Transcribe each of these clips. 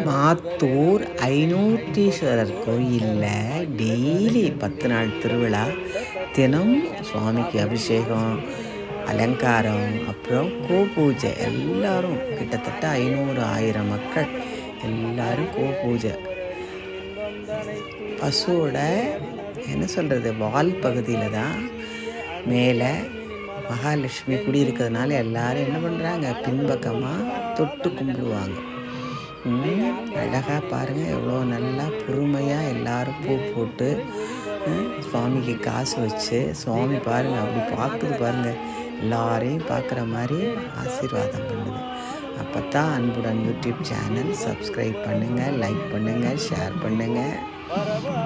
மாத்தூர் ஐநூற்றீஸ்வரர் கோயிலில் டெய்லி பத்து நாள் திருவிழா. தினம் சுவாமிக்கு அபிஷேகம் அலங்காரம் அப்புறம் கோ பூஜை எல்லாரும் கிட்டத்தட்ட ஐநூறு ஆயிரம் மக்கள் எல்லாரும் கோ பூஜை பசுவோட என்ன சொல்கிறது வால் பகுதியில் தான் மேலே மகாலட்சுமி குடியிருக்கிறதுனால எல்லாரும் என்ன பண்ணுறாங்க பின்பக்கமாக தொட்டு கும்பிடுவாங்க. அழகாக பாருங்கள் எவ்வளோ நல்லா பொறுமையாக எல்லோரும் பூ போட்டு சுவாமிக்கு காசு வச்சு சுவாமி பாருங்கள் அப்படி பார்க்குது பாருங்கள் எல்லாரையும் பார்க்குற மாதிரி ஆசீர்வாதம் பண்ணுது. அப்போ தான் அன்புடன் யூடியூப் சேனல் சப்ஸ்கிரைப் பண்ணுங்கள் லைக் பண்ணுங்கள் ஷேர் பண்ணுங்கள்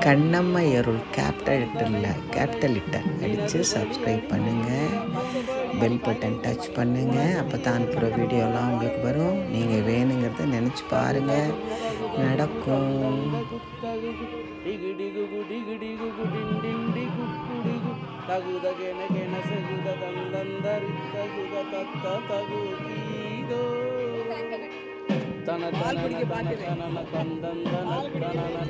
கண்ணம்மா எருள் கேபிட்டல் இட்டரில் கேப்டல் இட்டர் அடித்து சப்ஸ்கிரைப் பண்ணுங்கள் பெல் பட்டன் டச் பண்ணுங்கள் அப்போ தான் அனுப்புகிற வீடியோலாம் உங்களுக்கு வரும். நீங்கள் வேணுங்கிறத நினச்சி பாருங்கள் நடக்கும். தன தன தன தன தந்தன் தன தன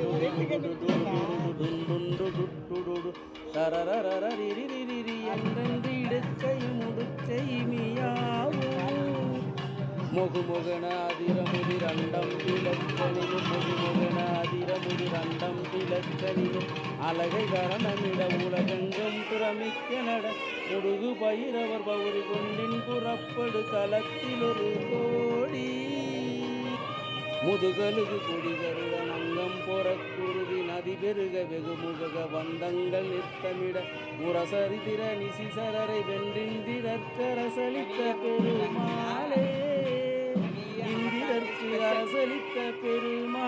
முகுமுகன அதிரமுதி ரண்டம் பிளக்கணிலும் முகுமுகன அதிரமுதி ரண்டம் பிளக்கணிலும் அழகை கரணமிட உலகெங்கும் துறமிக்க நட முருகு பயிரவர் பௌரி கொண்டின் புறப்படு களத்தில் ஒரு கோடி. முதுகலுகு குடிகருட நங்கம் பொறக்குருதி நதி பெருக வெகுமுக வந்தங்கள் நிறுத்தமிட உரசரிதிர நிசிசரரை வென்றிந்திரற்கரசலித்த பெருமாளே. இந்திரற்கு பெருமா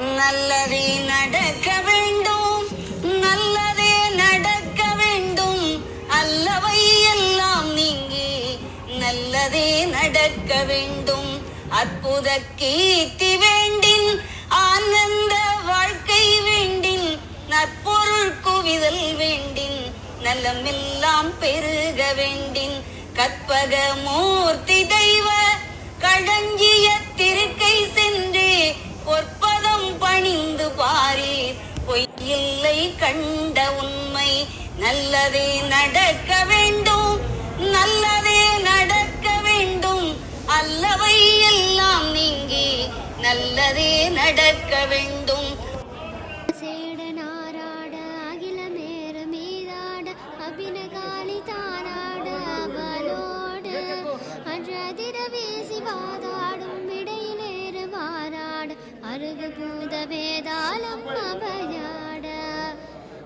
நல்லதே நடக்க வேண்டும். நல்லதே நடக்க வேண்டும். அல்லவை எல்லாம் நீங்கி நல்லதே நடக்க வேண்டும். அற்புத கீர்த்தி வேண்டின் ஆனந்த வாழ்க்கை வேண்டின் நற்பொருள் குவிதல் வேண்டின் நலமெல்லாம் பெருக வேண்டின் கற்பக மூர்த்தி தெய்வ களஞ்சிய திரு நல்லதே நடக்க வேண்டும் நல்லதே நடக்க வேண்டும். அல்லவை எல்லாம் நீங்கி நல்லதே நடக்க வேண்டும். அருகு பூத வேதாளம் அபயாட.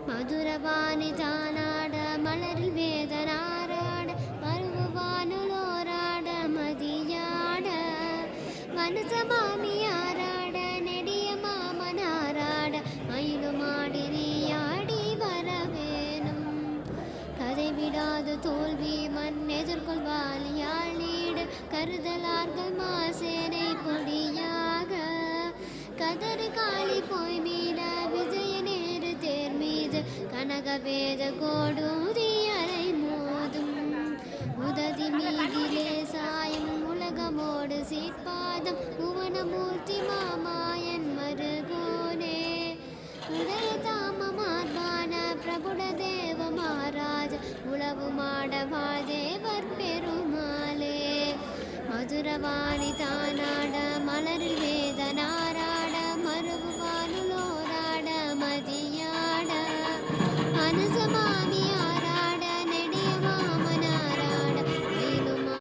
மதுரபாணி தோல்வி மண் எதிர்கொள்வால் யாழீடு கருதலார்கள் மாசேனை பொடியாக கதறு காளி போய் மீட விஜய நேரு தேர் மீது கனக வேத கோடூதி அலை மோதும். உதவி மீதிலே சாயம் உலகமோடு சீர்பாதம் புவனமூர்த்தி மாமாயன் மருகோனே. உதய தாம மார்பான பிரபுட தேவ மகாராஜ உளவு பெருமாளே. மதுரவாணி தானாட மலரில் வேதனாராட மருகுவானுலோராட மதியாட. அனுசமாமி